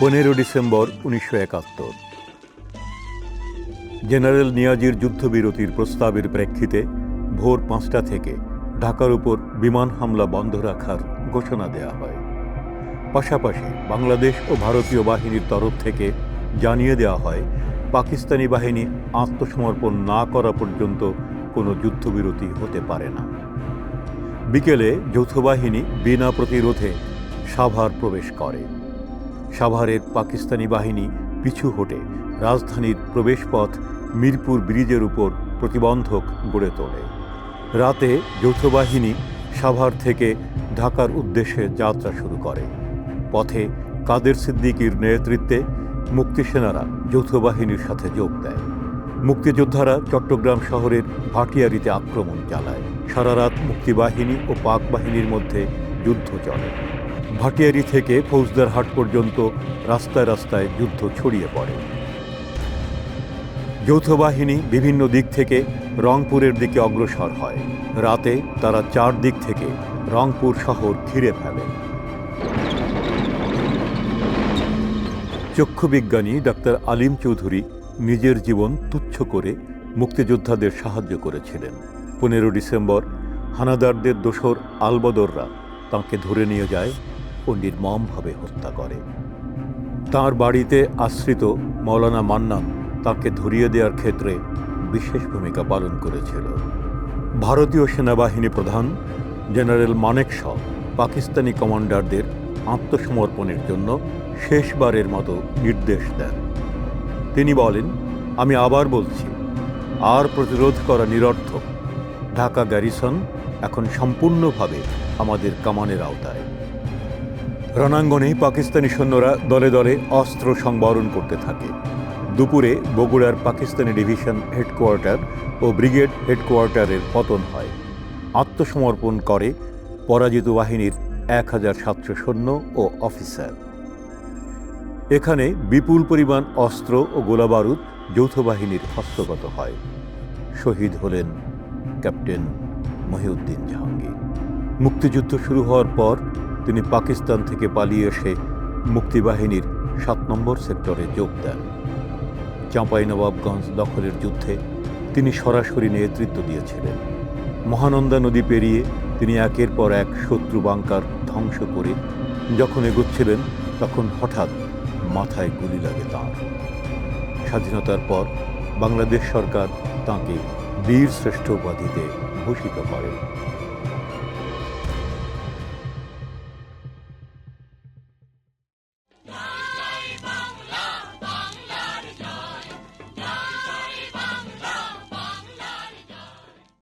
পনেরো ডিসেম্বর উনিশশো একাত্তর। জেনারেল নিয়াজির যুদ্ধবিরতির প্রস্তাবের প্রেক্ষিতে ভোর পাঁচটা থেকে ঢাকার উপর বিমান হামলা বন্ধ রাখার ঘোষণা দেওয়া হয়। পাশাপাশি বাংলাদেশ ও ভারতীয় বাহিনীর তরফ থেকে জানিয়ে দেওয়া হয়, পাকিস্তানি বাহিনী আত্মসমর্পণ না করা পর্যন্ত কোনো যুদ্ধবিরতি হতে পারে না। বিকেলে যৌথ বাহিনী বিনা প্রতিরোধে সাভার প্রবেশ করে। সাভারের পাকিস্তানি বাহিনী পিছু হটে রাজধানীর প্রবেশপথ মিরপুর ব্রিজের উপর প্রতিবন্ধক গড়ে তোলে। রাতে যৌথ বাহিনী সাভার থেকে ঢাকার উদ্দেশ্যে যাত্রা শুরু করে। পথে কাদের সিদ্দিকীর নেতৃত্বে মুক্তিসেনারা যৌথ বাহিনীর সাথে যোগ দেয়। মুক্তিযোদ্ধারা চট্টগ্রাম শহরের ভাটিয়ারিতে আক্রমণ চালায়। সারা রাত মুক্তিবাহিনী ও পাক বাহিনীর মধ্যে যুদ্ধ চলে। ভাটিয়ারি থেকে ফৌজদারহাট পর্যন্ত রাস্তায় রাস্তায় যুদ্ধ ছড়িয়ে পড়ে। যৌথ বাহিনী বিভিন্ন দিক থেকে রংপুরের দিকে অগ্রসর হয়। রাতে তারা চার দিক থেকে রংপুর শহর ঘিরে ফেলে। চক্ষুবিজ্ঞানী ডাক্তার আলিম চৌধুরী নিজের জীবন তুচ্ছ করে মুক্তিযোদ্ধাদের সাহায্য করেছিলেন। পনেরো ডিসেম্বর হানাদারদের দোসর আলবদররা তাঁকে ধরে নিয়ে যায় ও নির্মমভাবে হত্যা করে। তার বাড়িতে আশ্রিত মৌলানা মান্নান তাকে ধরিয়ে দেওয়ার ক্ষেত্রে বিশেষ ভূমিকা পালন করেছিল। ভারতীয় সেনাবাহিনী প্রধান জেনারেল মানেক শ পাকিস্তানি কমান্ডারদের আত্মসমর্পণের জন্য শেষবারের মতো নির্দেশ দেন। তিনি বলেন, আমি আবার বলছি, আর প্রতিরোধ করা নিরর্থক। ঢাকা গ্যারিসন এখন সম্পূর্ণভাবে আমাদের কামানের আওতায়। রণাঙ্গনে পাকিস্তানি সৈন্যরা দলে দলে অস্ত্র সংবরণ করতে থাকে। দুপুরে বগুড়ার পাকিস্তানি ডিভিশন হেডকোয়ার্টার ও ব্রিগেড হেডকোয়ার্টারের পতন হয়। আত্মসমর্পণ করে পরাজিত বাহিনীর এক হাজার সাতশো সৈন্য ও অফিসার। এখানে বিপুল পরিমাণ অস্ত্র ও গোলাবারুদ যৌথ বাহিনীর হস্তগত হয়। শহীদ হলেন ক্যাপ্টেন মহিউদ্দিন জাহাঙ্গীর। মুক্তিযুদ্ধ শুরু হওয়ার পর তিনি পাকিস্তান থেকে পালিয়ে এসে মুক্তিবাহিনীর সাত নম্বর সেক্টরে যোগ দেন। চাঁপাইনবাবগঞ্জ দখলের যুদ্ধে তিনি সরাসরি নেতৃত্ব দিয়েছিলেন। মহানন্দা নদী পেরিয়ে তিনি একের পর এক শত্রু বাংকার ধ্বংস করে যখন এগোচ্ছিলেন, তখন হঠাৎ মাথায় গুলি লাগে তাঁর। স্বাধীনতার পর বাংলাদেশ সরকার তাঁকে বীর শ্রেষ্ঠ উপাধিতে ভূষিত করে।